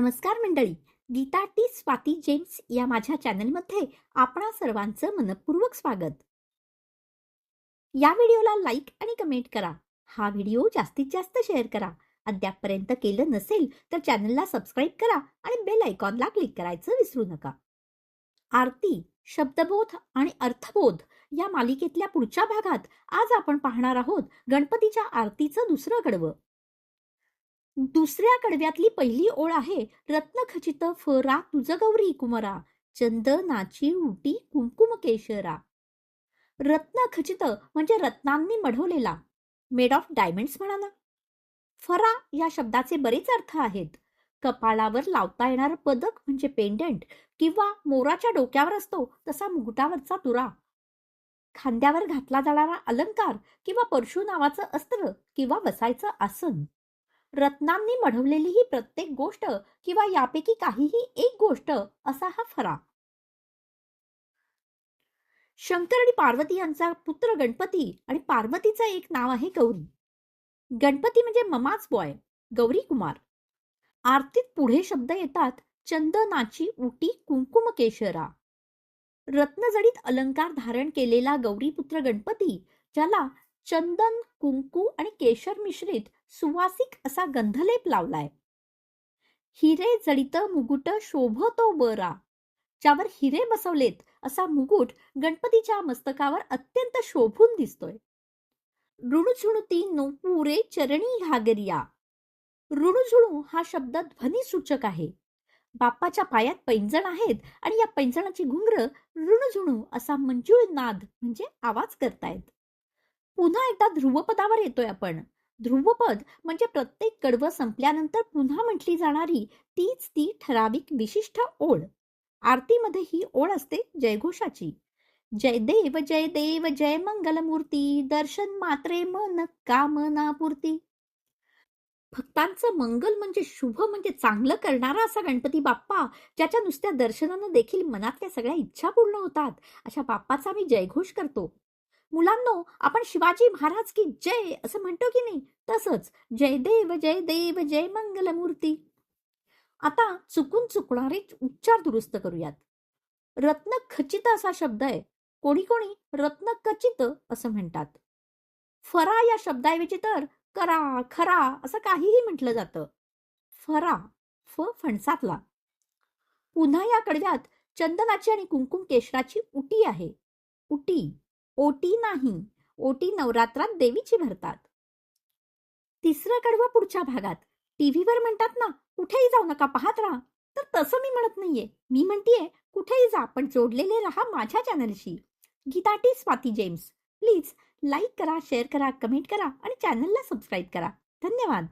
नमस्कार मंडळी. Gita T Swati James या माझ्या चॅनलमध्ये आपणा सर्वांचं मनपूर्वक स्वागत. या व्हिडिओला लाईक आणि कमेंट करा. हा व्हिडिओ जास्तीत जास्त शेअर करा. अद्यापपर्यंत केलं नसेल तर चॅनलला सबस्क्राईब करा आणि बेल आयकॉनला क्लिक करायचं विसरू नका. आरती शब्दबोध आणि अर्थबोध या मालिकेतल्या पुढच्या भागात आज आपण पाहणार आहोत गणपतीच्या आरतीचं दुसरं कडवं. दुसऱ्या कडव्यातली पहिली ओळ आहे रत्नखचित फरा तुझ गौरी कुमरा चंदनाची उटी कुंकुम केशरा. रत्नखचित म्हणजे रत्नांनी मढवलेला. मेड ऑफ डायमंड्स म्हणा ना फरा या शब्दाचे बरेच अर्थ आहेत. कपाळावर लावता येणार पदक म्हणजे पेंडंट किंवा मोराच्या डोक्यावर असतो तसा मुकुटावरचा तुरा. खांद्यावर घातला जाणारा अलंकार किंवा परशु नावाचं अस्त्र किंवा बसायचं आसन. रत्नांनी मढवलेली ही प्रत्येक गोष्ट किंवा यापैकी काहीही एक गोष्ट असा हा फरा शंकर आणि पार्वती यांचा पुत्र गणपती आणि पार्वतीचं एक नाव आहे गौरी. गणपती म्हणजे ममाच बॉय गौरी कुमार. आरतीत पुढे शब्द येतात चंदनाची उटी कुंकुम केशरा. रत्नजडीत अलंकार धारण केलेला गौरीपुत्र गणपती ज्याला चंदन कुंकू आणि केशर मिश्रित सुवासिक असा गंधलेप लावलाय. हिरे जडित मुकुट शोभतो बरा ज्यावर हिरे बसवलेत असा मुकुट गणपतीच्या मस्तकावर अत्यंत शोभून दिसतोय. ऋणुझुणुती नोपुरे चरणी घागरिया ऋणुझुणू हा शब्द ध्वनी सूचक आहे. बाप्पाच्या पायात पैंजण आहेत आणि या पैंजणाची घुंगर ऋणझुणू असा मंजूळ नाद म्हणजे आवाज करतायत. पुन्हा एकदा ध्रुवपदावर येतोय आपण. ध्रुवपद म्हणजे प्रत्येक कडवं संपल्यानंतर पुन्हा म्हटली जाणारी तीच ती ठराविक विशिष्ट ओळ. आरतीमध्ये ही ओळ असते जयघोषाची. जय देव जय देव जय मंगलमूर्ती दर्शन मात्रे मन कामनापूर्ती भक्तांचं मंगल म्हणजे शुभ म्हणजे चांगलं करणारा असा गणपती बाप्पा ज्याच्या नुसत्या दर्शनानं देखील मनातल्या सगळ्या इच्छा पूर्ण होतात. अशा बाप्पाचा मी जयघोष करतो. मुलांनो आपण शिवाजी महाराज की जय असं म्हणतो की नाही? तसंच जय देव जय देव जय मंगलमूर्ती. आता चुकून चुकणारे उच्चार दुरुस्त करूयात. रत्न खचित असा शब्द आहे. कोणी कोणी रत्न कचित असं म्हणतात. फरा या शब्दाऐवजी तर करा खरा असं काहीही म्हटलं जातं. फरा फ फणसातला. पुन्हा या कडव्यात चंदनाची आणि कुंकुम केशराची उटी आहे. उटी. ओटी नाही. ओटी नवरात्रात देवीची भरतात. तिसरं कडवं पुढच्या भागात. टीव्हीवर म्हणतात ना कुठेही जाऊ नका पाहत राहा. तर तसं मी म्हणत नाहीये. मी म्हणतीये कुठेही जा पण जोडलेले राहा माझ्या चॅनलशी. गीताटी स्वाती जेम्स. प्लीज लाईक करा शेअर करा कमेंट करा आणि चॅनलला सबस्क्राईब करा. धन्यवाद.